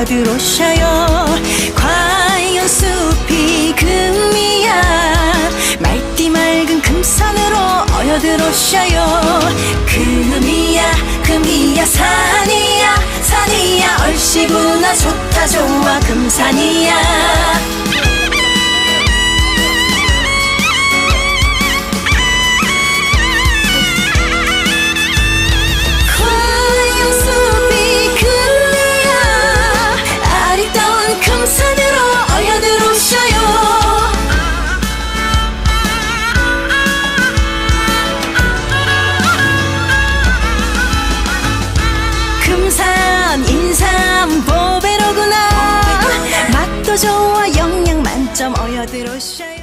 어여들오셔요. 과연 숲이 금이야? 맑디 맑은 금산으로 어여들오셔요. 금이야 금이야 산이야. 산이야 얼씨구나. 좋다 좋아. 금산이야 점 어여들오셔요